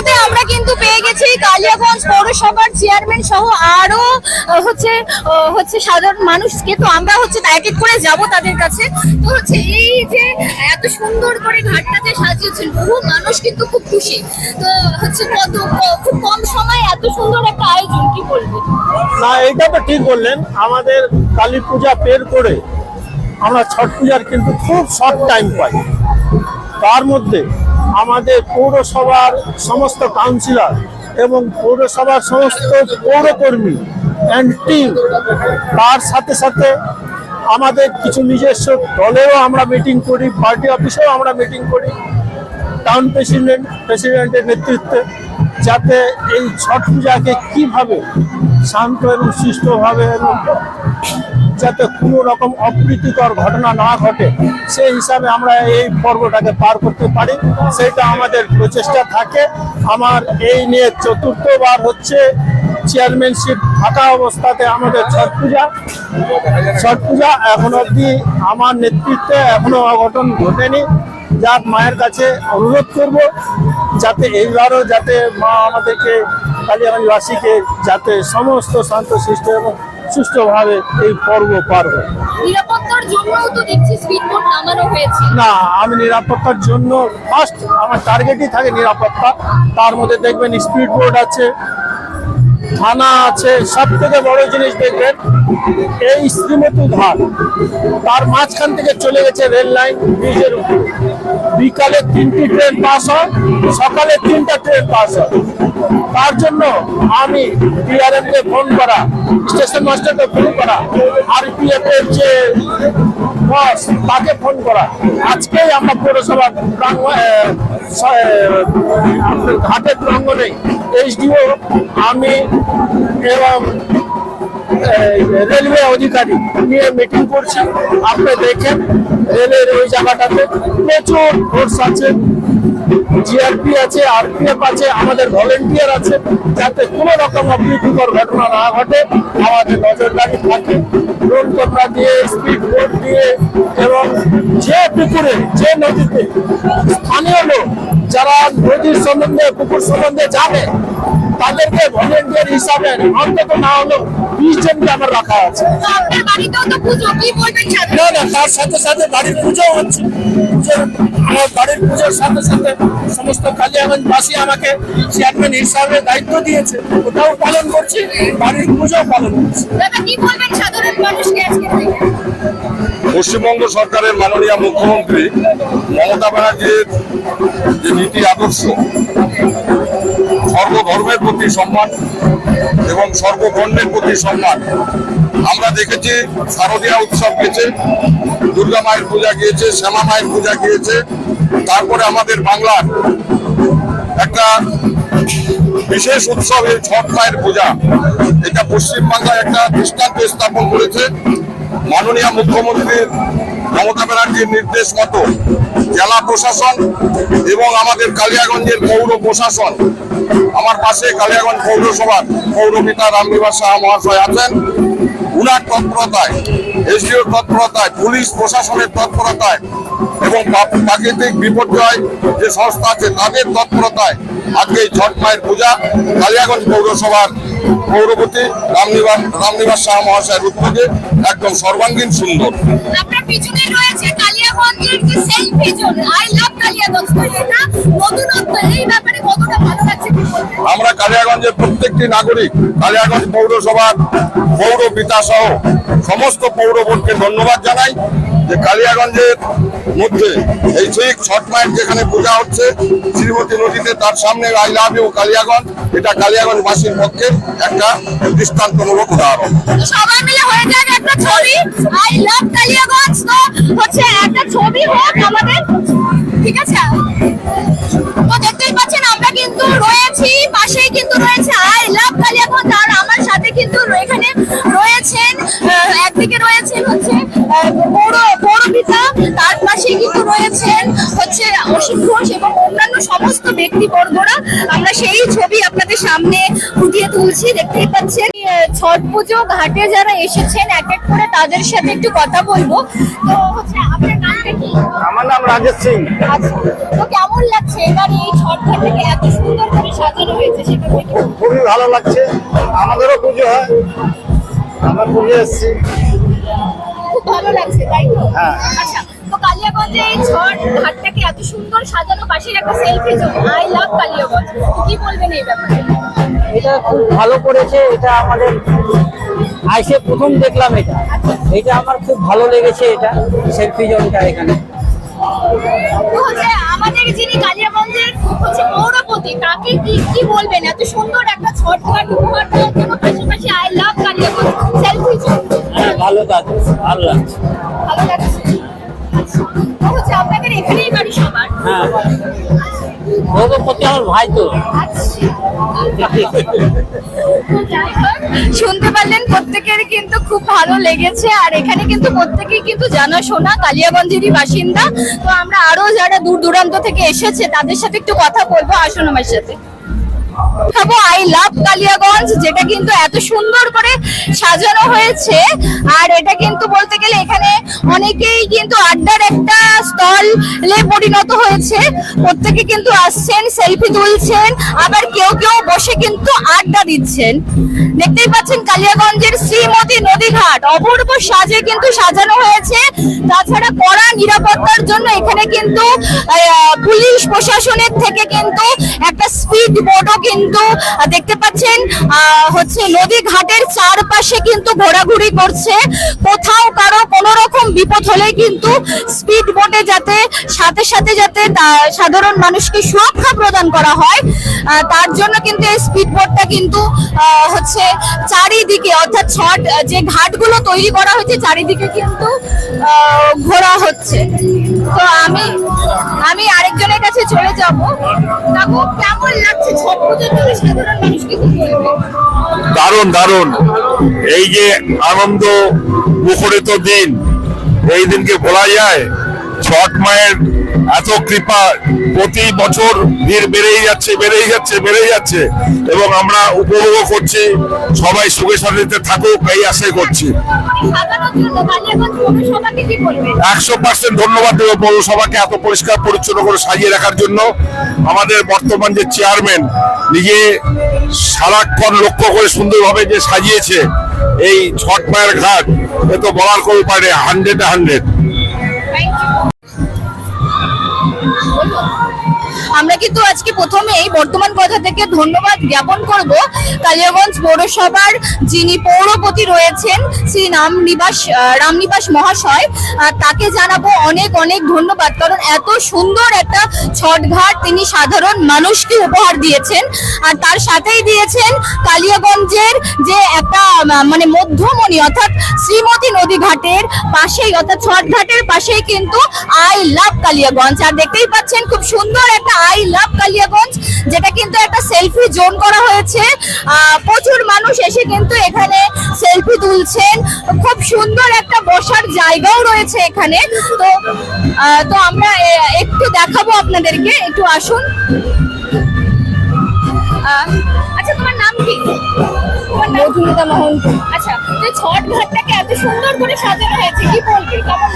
মুহূর্ততে আমরা কিন্তু পেয়ে গেছি কালিয়াগঞ্জ পৌরসভার চেয়ারম্যান সহ আরও হচ্ছে হচ্ছে সাধারণ মানুষকে। তো আমরা হচ্ছে এক এক করে যাব তাদের কাছে। তো হচ্ছে এই যে এত সুন্দর করে ঘাটটাতে সাজিয়েছেন, বহু মানুষ কিন্তু খুব খুশি। তো হচ্ছে কত খুব কম সময়ে এত সুন্দর একটা আয়োজন, কি বলবেন না, এইটা তো ঠিক বললেন। আমাদের কালী পূজা পের করে আমরা ছট পূজার কিন্তু খুব শর্ট টাইম পাই। তার মধ্যে আমাদের পৌরসভার সমস্ত কাউন্সিলর এবং পৌরসভার সমস্ত পৌরকর্মী অ্যান্ড টিম তার সাথে সাথে আমাদের কিছু নিজস্ব দলেও আমরা মিটিং করি পার্টি অফিসেও আমরা মিটিং করি টাউন প্রেসিডেন্ট প্রেসিডেন্টের নেতৃত্বে, যাতে এই ছট পূজাকে কীভাবে শান্ত এবং সুষ্ঠুভাবে এবং যাতে কোনো রকম অপ্রীতিকর ঘটনা না ঘটে, সেই হিসাবে আমরা এই পর্বটাকে পার করতে পারি। সেটা আমাদের প্রচেষ্টা থাকে। আমার এই নিয়ে চতুর্থবার হচ্ছে চেয়ারম্যানশিপ থাকা অবস্থাতে আমাদের ছট পূজা। ছট পূজা এখন অবধি আমার নেতৃত্বে এখনও অঘটন ঘটেনি। যার মায়ের কাছে অনুরোধ করব, যাতে এইবারও যাতে মা আমাদেরকে কালিয়াগঞ্জবাসীকে যাতে সমস্ত শান্তশিষ্ট এবং সুষ্ঠুভাবে এই পর্ব পার হয়। নিরাপত্তার জন্য তো দেখছি স্পিডবোট নামানো হয়েছে। না আমি নিরাপত্তার জন্য ফার্স্ট আমার টার্গেটই থাকে নিরাপত্তা। তার মধ্যে দেখবেন স্পিড বোর্ড আছে থানা আছে সব থেকে বড় জিনিস দেখবেন, এই শ্রীমতী ধার, তার মাঝখান থেকে চলে গেছে রেল লাইন, ব্রিজের উপরে। বিকালে তিনটি ট্রেন পাস হয়, সকালে তিনটা ট্রেন পাস হয়। তার জন্য আমি ডিআরএম কে ফোন করা স্টেশন মাস্টারকে ফোন করা আর আরপিএফ এর যে বস, তাকে ফোন করা। আজকেই আমরা পৌরসভা ঘাটের প্রাঙ্গণে এইচডিও, আমি এবং রেলওয়ে অধিকারী নিয়ে মিটিং করছি। আপনি দেখেন, রেলের ওই জায়গাটাতে প্রচুর ফোর্স আছে, জিআরপি আছে, আরপিএফ আছে, আমাদের ভলেন্টিয়ার আছে, যাতে কোনো রকম অপ্রীতিকর ঘটনা না ঘটে। আমাদের নজরদারি থাকে। ড্রোন ক্যামেরা দিয়ে স্পিড দিয়ে এবং যে পুকুরে যে নদীতে স্থানীয় লোক যারা নদীর সম্বন্ধে পুকুর সম্বন্ধে জানে তাদেরকে ভলেন্টিয়ার হিসাবে অন্তত না হলো বিশ জনকে আমার রাখা আছে। তো আপনার বাড়িতেও তো পুজো কি বলবেন না না তার সাথে সাথে বাড়ির পুজো হচ্ছে। আমার বাড়ির পুজোর সাথে সাথে সমস্ত কালিয়াগঞ্জবাসী আমাকে চেয়ারম্যান হিসাবে দায়িত্ব দিয়েছে। ওটাও পালন করছি বাড়ির পুজো পালন করছি। কি বলবেন সাধারণ মানুষকে আজকে থেকে? পশ্চিমবঙ্গ সরকারের মাননীয় মুখ্যমন্ত্রী মমতা ব্যানার্জির যে নীতি আদর্শ, সর্বধর্মের প্রতি সম্মান এবং সর্ববর্ণের প্রতি সম্মান, আমরা দেখেছি শারদীয়া উৎসব গেছে, দুর্গা মায়ের পূজা গিয়েছে, শ্যামা মায়ের পূজা গিয়েছে, তারপরে আমাদের বাংলার একটা বিশেষ উৎসব এই ছট মায়ের পূজা, এটা পশ্চিমবাংলায় একটা দৃষ্টান্ত স্থাপন করেছে। মাননীয় মুখ্যমন্ত্রীর মমতা ব্যানার্জির নির্দেশ মতো জেলা প্রশাসন এবং আমাদের কালিয়াগঞ্জের পৌর প্রশাসন, আমার পাশে কালিয়াগঞ্জ পৌরসভার পৌরপিতা রামনিবাস সাহা মহাশয় আছেন। উনার তৎপরতায়, এসডিওর তৎপরতায়, পুলিশ প্রশাসনের তৎপরতায় এবং প্রাকৃতিক বিপর্যয় যে সংস্থা আছে, তাদের তৎপরতায় আজকে এই ছট মায়ের পূজা কালিয়াগঞ্জ পৌরসভার পৌরপতি রামনিবাস রামনিবাস সাহা মহাশয়ের উদ্যোগে একদম সর্বাঙ্গীন সুন্দর। আপনার পিছনে রয়েছে কালিয়াগঞ্জের যে selfie zone? I love Kaliaganj তো এটা নতুনত্ব এই ব্যাপারে কতটা ভালো লাগছে আমরা কালিয়াগঞ্জের প্রত্যেকটি নাগরিক কালিয়াগঞ্জ পৌরসভার পৌর পিতা সহ সমস্ত পৌর বোর্ডকে ধন্যবাদ জানাই। যে কালিয়াগঞ্জের মধ্যে এই ঠিক ছট মায়ের যেখানে পূজা হচ্ছে, শ্রীমতী নদীতে তার সামনে আই লাভ ইউ কালিয়াগঞ্জ। এটা কালিয়াগঞ্জবাসীর পক্ষে একটা দৃষ্টান্তমূলক উদাহরণ। কালিয়াগঞ্জ তো হচ্ছে একটা ছবি হোক আমাদের। ঠিক আছে? কিন্তু রয়েছি পাশেই কিন্তু রয়েছে আই লাভ কালিয়া কালিয়াগঞ্জ আর আমার সাথে কিন্তু এখানে রয়েছেন একদিকে রয়েছেন হচ্ছে পৌর পৌরপিতা তার পাশেই কিন্তু রয়েছেন হচ্ছে অসীম ঘোষ এবং অন্যান্য সমস্ত ব্যক্তিবর্গরা। আমরা সেই ছবি আপনাদের সামনে ফুটিয়ে তুলছি দেখতেই পাচ্ছেন। ছট পুজো ঘাটে যারা এসেছেন এক এক করে তাদের সাথে একটু কথা বলব। তো হচ্ছে আপনার নামটা কি? আমার নাম রাজেশ সিং। আচ্ছা তো কেমন লাগছে এবার এই এত সুন্দর করে সাজানো হয়েছে সেটা খুবই ভালো লাগছে। আমাদেরও পুজো হয়। আমরা পুজো এসেছি। খুব ভালো লাগছে তাই তো? হ্যাঁ। আচ্ছা তো কালিয়াগঞ্জে এই ছট ঘাটটাকে এত সুন্দর সাজানো পাশের একটা selfie zone I love Kaliaganj. কি বলবেন এই ব্যাপারে? এটা খুব ভালো করেছে। এটা আমাদের আইসে প্রথম দেখলাম এটা। এটা আমার খুব ভালো লেগেছে এটা সেলফি জোনটা এখানে। হচ্ছে আমাদের যিনি কালিয়াগঞ্জের হচ্ছে পৌরপতি তাকে কি কি বলবেন? এত সুন্দর একটা ছট ঘাট উপহার দেওয়ার জন্য পাশাপাশি আই লাভ কালিয়াগঞ্জ। সেলফি হ্যাঁ ভালো কাজ ভালো লাগছে। ভালো লাগছে। আচ্ছা, হচ্ছে আপনাদের এখানেই বাড়ি সবার? হ্যাঁ। আমার ভাই তো। শুনতে পারলেন প্রত্যেকের কিন্তু খুব ভালো লেগেছে। আর এখানে কিন্তু প্রত্যেকেই কিন্তু জানাশোনা কালিয়াগঞ্জেরই বাসিন্দা। তো আমরা আরও যারা দূর দূরান্ত থেকে এসেছে, তাদের সাথে একটু কথা বলব। আসুন আমার সাথে। আই লাভ কালিয়াগঞ্জ, যেটা কিন্তু এত সুন্দর করে সাজানো হয়েছে। আর এটা কিন্তু বলতে গেলে এখানে অনেকেই কিন্তু আড্ডার একটা স্টল পরিণত হয়েছে। প্রত্যেকে কিন্তু আসছেন সেলফি তুলছেন, আবার কেউ কেউ বসে কিন্তু আড্ডা দিচ্ছেন। দেখতেই পাচ্ছেন কালিয়াগঞ্জের শ্রীমতী নদীঘাট, অপূর্ব সাজে কিন্তু সাজানো হয়েছে। তাছাড়া কড়া নিরাপত্তার জন্য এখানে কিন্তু পুলিশ প্রশাসনের থেকে কিন্তু একটা স্পিড বোটও কিন্তু দেখতে পাচ্ছেন হচ্ছে নদী ঘাটের চারপাশে কিন্তু ঘোরাঘুরি করছে। কোথাও কারও কোনো রকম বিপদ হলে কিন্তু স্পিড বোটে যাতে, সাথে সাথে যাতে সাধারণ মানুষকে সুরক্ষা প্রদান করা হয় তার জন্য কিন্তু এই স্পিড বোটটা কিন্তু হচ্ছে চারিদিকে, অর্থাৎ ছট, যে ঘাটগুলো তৈরি করা হয়েছে, চারিদিকে কিন্তু ঘোরা হচ্ছে। তো আমি আমি আরেকজনের কাছে চলে যাব। কেমন লাগছে ছট দারুণ দারুণ। এই যে আনন্দ মুখরিত দিন, এই দিনকে বলা যায়, ছট মায়ের এত কৃপা প্রতি বছর ভিড় বেড়েই যাচ্ছে বেড়েই যাচ্ছে বেড়েই যাচ্ছে। এবং আমরা উপভোগ করছি, সবাই সুখে শান্তিতে থাকুক, এই আশাই করছি। একশো পার্সেন্ট ধন্যবাদ দেবো পৌরসভাকে এত পরিষ্কার পরিচ্ছন্ন করে সাজিয়ে রাখার জন্য। আমাদের বর্তমান যে চেয়ারম্যান নিজে সারাক্ষণ লক্ষ্য করে সুন্দরভাবে যে সাজিয়েছে এই ছট মায়ের ঘাট এ তো বলার কোনো পারে হান্ড্রেড হান্ড্রেড you. আমরা কিন্তু আজকে প্রথমে এই বর্তমান কথা থেকে ধন্যবাদ জ্ঞাপন করব। কালিয়াগঞ্জ পৌরসভার যিনি পৌরপতি রয়েছেন, শ্রী রামনিবাস রামনিবাস মহাশয় তাকে জানাব অনেক অনেক ধন্যবাদ। কারণ এত সুন্দর একটা ছটঘাট তিনি সাধারণ মানুষকে উপহার দিয়েছেন। আর তার সাথেই দিয়েছেন কালিয়াগঞ্জের যে একটা মানে মধ্যমণি অর্থাৎ শ্রীমতী নদী ঘাটের পাশেই, অর্থাৎ ছটঘাটের পাশেই কিন্তু আই লাভ কালিয়াগঞ্জ। আর দেখতেই পাচ্ছেন খুব সুন্দর একটা আই লাভ কালিয়াগঞ্জ যেটা কিন্তু একটা সেলফি জোন করা হয়েছে। প্রচুর মানুষ এসে কিন্তু এখানে সেলফি তুলছেন। খুব সুন্দর একটা বসার জায়গাও রয়েছে এখানে। তো তো আমরা একটু দেখাবো আপনাদেরকে একটু আসুন। আচ্ছা তোমার নাম কি? মধুমিতা মোহন্ত। আচ্ছা ছট ঘাটটাকে এত সুন্দর করে সাজানো হয়েছে কি বলবি কেমন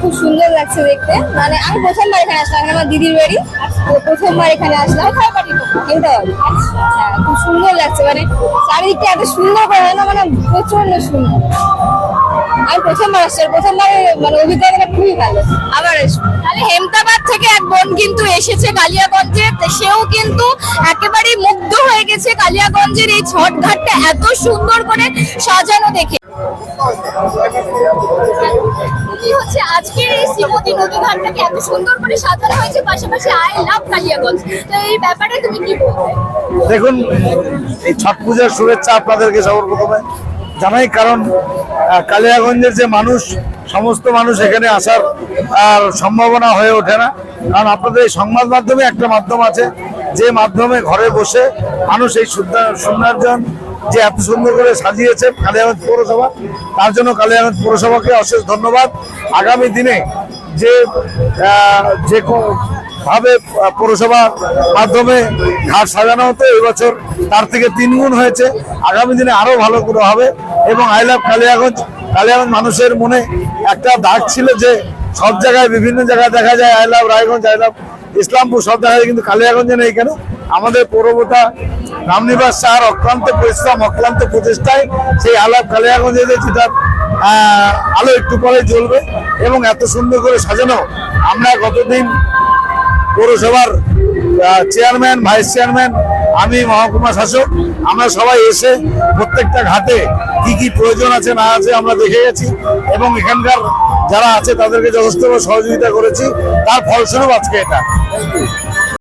খুব সুন্দর লাগছে দেখতে। মানে আমি প্রথমবার এখানে আসলাম আমার দিদির বাড়ি। প্রথমবার এখানে আসলাম। এটা হ্যাঁ খুব সুন্দর লাগছে। মানে চারিদিকটা এত সুন্দর করে না মানে প্রচণ্ড সুন্দর। আমি প্রথমবার আসছি প্রথমবার মানে অভিজ্ঞতাটা খুবই ভালো। আবার আসব। তাহলে হেমতাবাদ থেকে এক বোন কিন্তু এসেছে কালিয়াগঞ্জে। সেও কিন্তু একেবারে মুগ্ধ হয়ে গেছে কালিয়াগঞ্জের এই ছট ঘাটটা এত সুন্দর করে সাজানো দেখে। কি হচ্ছে? আজকের এই শ্রীমতী নদী ঘাটটাকে এত সুন্দর করে সাজানো হয়েছে, পাশাপাশি আই লাভ কালিয়াগঞ্জ। তো এই ব্যাপারে তুমি কি বলবে? দেখুন, এই ছট পূজার শুভেচ্ছা আপনাদেরকে সবার প্রথমে জানাই, কারণ কালিয়াগঞ্জের যে মানুষ, সমস্ত মানুষ এখানে আসার, আর সম্ভাবনা হয়ে ওঠে না। কারণ আপনাদের এই সংবাদ মাধ্যমে একটা মাধ্যম আছে, যে মাধ্যমে ঘরে বসে মানুষ এই সুন্দর- সৌন্দর্যন যে এত সুন্দর করে সাজিয়েছে কালিয়াগঞ্জ পৌরসভা, তার জন্য কালিয়াগঞ্জ পৌরসভাকে অশেষ ধন্যবাদ। আগামী দিনে যে যে ভাবে পৌরসভার মাধ্যমে ঘাট সাজানো হতো এবছর তার থেকে তিন গুণ হয়েছে। আগামী দিনে আরও ভালো করে হবে এবং আই লাভ কালিয়াগঞ্জ। কালিয়াগঞ্জ মানুষের মনে একটা দাগ ছিল যে সব জায়গায়, বিভিন্ন জায়গায় দেখা যায়, I love Raiganj, I love Islampur, সব জায়গায় কিন্তু কালিয়াগঞ্জে নেই কেন? আমাদের পৌরবতা রামনিবাস শাহর অক্লান্ত পরিশ্রম, অক্লান্ত প্রচেষ্টায় সেই আলাপ কালিয়াগঞ্জে যেটা আলো একটু পরে জ্বলবে এবং এত সুন্দর করে সাজানো আমরা গতদিন পৌরসভার চেয়ারম্যান ভাইস চেয়ারম্যান আমি মহকুমা শাসক, আমরা সবাই এসে প্রত্যেকটা ঘাটে কি কি প্রয়োজন আছে, না আছে আমরা দেখে গেছি এবং এখানকার যারা আছে তাদেরকে যথেষ্ট সহযোগিতা করেছি। তার ফলস্বরূপ আজকে এটা।